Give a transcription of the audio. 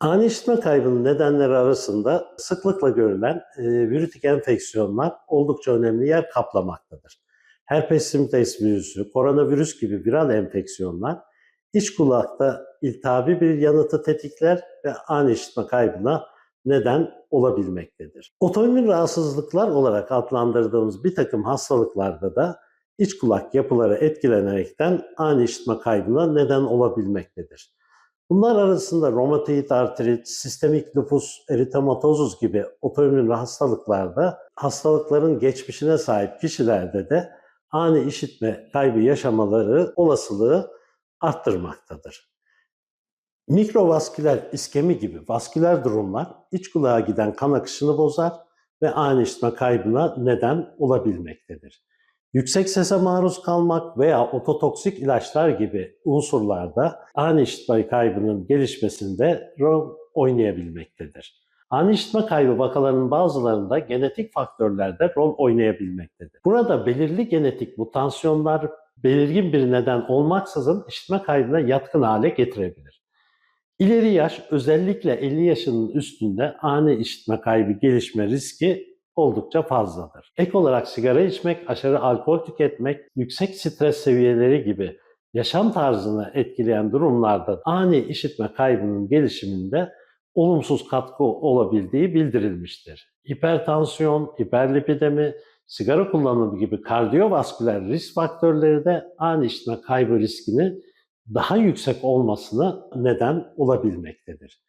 Ani işitme kaybının nedenleri arasında sıklıkla görülen e, virütik enfeksiyonlar oldukça önemli yer kaplamaktadır. Herpes simplex virüsü, koronavirüs gibi viral enfeksiyonlar iç kulakta iltihabi bir yanıtı tetikler ve ani işitme kaybına neden olabilmektedir. Otoimmün rahatsızlıklar olarak adlandırdığımız bir takım hastalıklarda da iç kulak yapıları etkilenerekten ani işitme kaybına neden olabilmektedir. Bunlar arasında romatoid artrit, sistemik lupus eritematosus gibi otoimmün hastalıklarda hastalıkların geçmişine sahip kişilerde de ani işitme kaybı yaşamaları olasılığı arttırmaktadır. Mikrovasküler iskemi gibi vasküler durumlar iç kulağa giden kan akışını bozar ve ani işitme kaybına neden olabilmektedir. Yüksek sese maruz kalmak veya ototoksik ilaçlar gibi unsurlarda ani işitme kaybının gelişmesinde rol oynayabilmektedir. Ani işitme kaybı vakalarının bazılarında genetik faktörlerde rol oynayabilmektedir. Burada belirli genetik mutasyonlar belirgin bir neden olmaksızın işitme kaybına yatkın hale getirebilir. İleri yaş özellikle 50 yaşının üstünde ani işitme kaybı gelişme riski oldukça fazladır. Ek olarak sigara içmek, aşırı alkol tüketmek, yüksek stres seviyeleri gibi yaşam tarzını etkileyen durumlarda ani işitme kaybının gelişiminde olumsuz katkı olabildiği bildirilmiştir. Hipertansiyon, hiperlipidemi, sigara kullanımı gibi kardiyovasküler risk faktörleri de ani işitme kaybı riskini daha yüksek olmasına neden olabilmektedir.